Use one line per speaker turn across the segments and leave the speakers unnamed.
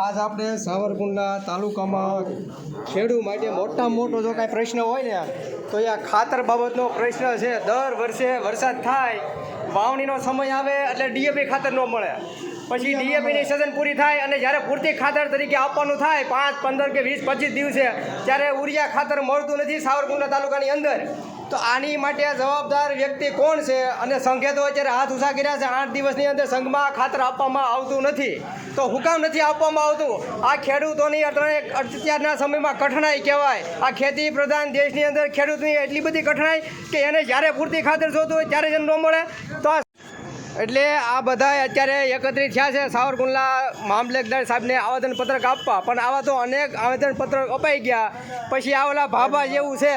આજ આપણે સાવરકુંડલા તાલુકામાં ખેડૂ માટે મોટામાં મોટો જો કાંઈ પ્રશ્ન હોય ને, તો એ આ ખાતર બાબતનો પ્રશ્ન છે. દર વર્ષે વરસાદ થાય, વાવણીનો સમય આવે એટલે ડીએપી ખાતર ન મળે. પછી ડીએપીની સિઝન પૂરી થાય અને જ્યારે પૂરતી ખાતર તરીકે આપવાનું થાય, પાંચ, પંદર કે વીસ, પચીસ દિવસે, ત્યારે ઉરિયા ખાતર મળતું નથી સાવરકુંડલા તાલુકાની અંદર. તો આની માટે જવાબદાર વ્યક્તિ કોણ છે? અને સંઘે તો અત્યારે હાથ ઉછા કર્યા છે. આઠ દિવસની અંદર સંઘમાં ખાતર આપવામાં આવતું નથી. તો હુકામ નથી આપવામાં આવતું. આ ખેડૂતોની અત્યારે અત્યારના સમયમાં કઠણાઈ કહેવાય. આ ખેતી પ્રધાન દેશની અંદર ખેડૂતની એટલી બધી કઠણાઈ કે એને જ્યારે પૂરતી ખાતર જોતું હોય ત્યારે જ ન મળે. તો એટલે આ બધા અત્યારે એકત્રિત થયા છે. સાવરકુંડલા મામલતદાર સાહેબને આવેદનપત્રક આપવા. પણ આવા તો અનેક આવેદનપત્રક અપાઈ ગયા. પછી આવેલા ભાભા જેવું છે.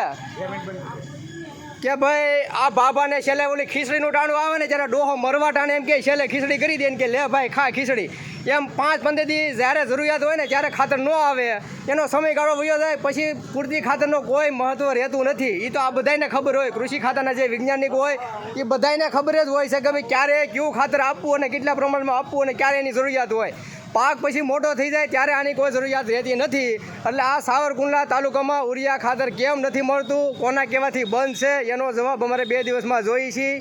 કે ભાઈ, આ બાબાને છેલ્લે ઓલી ખીચડીનું ટાણું આવે ને જ્યારે ડોહો મરવા ટાણે એમ કે છેલ્લે ખીચડી કરી દે. કે લે ભાઈ, ખા ખીચડી. એમ પાંચ પંદર દી જ્યારે જરૂરિયાત હોય ને ત્યારે ખાતર ન આવે. એનો સમયગાળો વયો જાય, પછી પૂરતી ખાતરનો કોઈ મહત્વ રહેતું નથી. એ તો આ બધાને ખબર હોય. કૃષિ ખાતાના જે વૈજ્ઞાનિક હોય એ બધાને ખબર જ હોય છે કે ભાઈ ક્યારે કયું ખાતર આપવું અને કેટલા પ્રમાણમાં આપવું અને ક્યારે એની જરૂરિયાત હોય. પાક પછી મોટો થઈ જાય ત્યારે આની કોઈ જરૂરિયાત રહેતી નથી. એટલે આ સાવરકુંડલા તાલુકામાં ઉરિયા ખાતર કેમ નથી મળતું, કોના કહેવાથી બંધ છે, એનો જવાબ અમારે બે દિવસમાં જોઈએ છીએ.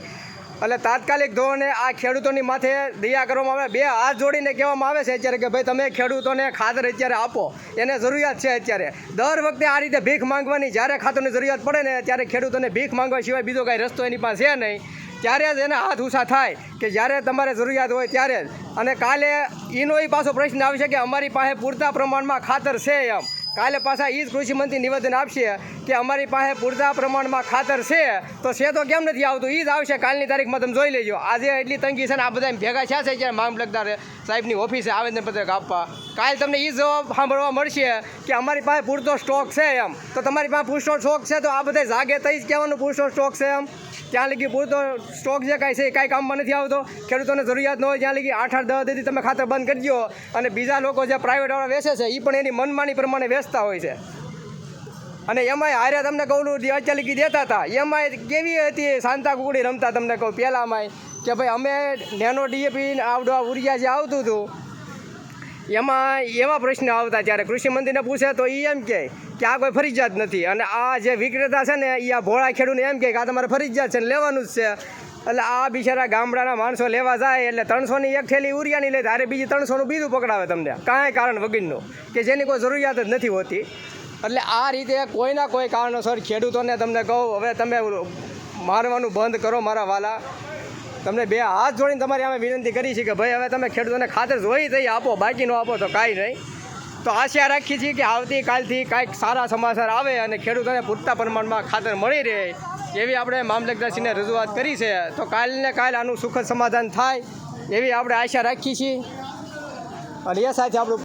એટલે તાત્કાલિક ધોરણે આ ખેડૂતોની માથે દયા કરવામાં આવે. બે હાથ જોડીને કહેવામાં આવે છે અત્યારે કે ભાઈ તમે ખેડૂતોને ખાતર અત્યારે આપો. એને જરૂરિયાત છે અત્યારે. દર વખતે આ રીતે ભીખ માંગવાની, જ્યારે ખાતરની જરૂરિયાત પડે ને ત્યારે ખેડૂતોને ભીખ માંગવા સિવાય બીજો કાંઈ રસ્તો એની પાસે છે નહીં. ત્યારે જ એના હાથ ઊંચા થાય કે જ્યારે તમારે જરૂરિયાત હોય ત્યારે જ. અને કાલે એનો એ પાછો પ્રશ્ન આવશે કે અમારી પાસે પૂરતા પ્રમાણમાં ખાતર છે એમ. કાલે પાછા એ જ કૃષિમંત્રી નિવેદન આપશે કે અમારી પાસે પૂરતા પ્રમાણમાં ખાતર છે, તો છે તો કેમ નથી આવતું? એ જ આવશે, કાલની તારીખમાં તમે જોઈ લેજો. આજે એટલી તંગી છે ને આ બધા ભેગા થયા છે જ્યારે મામલતદાર સાહેબની ઓફિસે આવેદનપત્રક આપવા. કાલે તમને એ જવાબ સાંભળવા મળશે કે અમારી પાસે પૂરતો સ્ટોક છે એમ. તો તમારી પાસે પૂરતો સ્ટોક છે તો આ બધા જાગે તઈ જ કહેવાનું પૂરતો સ્ટોક છે એમ. ત્યાં લગી પૂરતો સ્ટોક જે કાંઈ છે એ કાંઈ કામમાં નથી આવતો. ખેડૂતોને જરૂરિયાત ન હોય ત્યાં લગી આઠ આઠ દસ દીધી તમે ખાતર બંધ કરી દો અને બીજા લોકો જે પ્રાઇવેટવાળા વેચે છે એ પણ એની મનમાની પ્રમાણે વેચતા હોય છે. અને એમાંય હારે તમને કહું અત્યારે લગી દેતા હતા, એમાંય કેવી હતી શાંતા કુકડી રમતા તમને કહું, પહેલાંમાંય કે ભાઈ અમે નેનો ડીએપી આવડો ઉરિયા જે આવતું હતું એમાં એવા પ્રશ્ન આવતા જ્યારે કૃષિ મંત્રીને પૂછે તો એ એમ કહે કે આ કોઈ ફરજિયાત નથી. અને આ જે વિક્રેતા છે ને એ આ ભોળા ખેડૂને એમ કહે કે આ તમારે ફરજિયાત છે ને લેવાનું જ છે. એટલે આ બિચારા ગામડાના માણસો લેવા જાય એટલે ત્રણસોની એક થેલી ઉરિયાની લે, તારે બીજી ત્રણસોનું બીજું પકડાવે તમને. કાંઈ કારણ વગરનું, કે જેની કોઈ જરૂરિયાત જ નથી હોતી. એટલે આ રીતે કોઈના કોઈ કારણોસર ખેડૂતોને તમને કહું, હવે તમે મારવાનું બંધ કરો મારા વાલા. તમને બે હાથ જોડીને તમારી અમે વિનંતી કરી છે કે ભાઈ, હવે તમે ખેડૂતોને ખાતર જોઈ થઈ આપો, બાકી ન આપો તો કાંઈ નહીં. તો આશા રાખીએ છીએ કે આવતીકાલથી કાંઈક સારા સમાચાર આવે અને ખેડૂતોને પૂરતા પ્રમાણમાં ખાતર મળી રહે. એવી આપણે મામલતદારશ્રીને રજૂઆત કરી છે. તો કાલને કાલ આનું સુખદ સમાધાન થાય એવી આપણે આશા રાખીએ છીએ. અને એ સાથે આપણું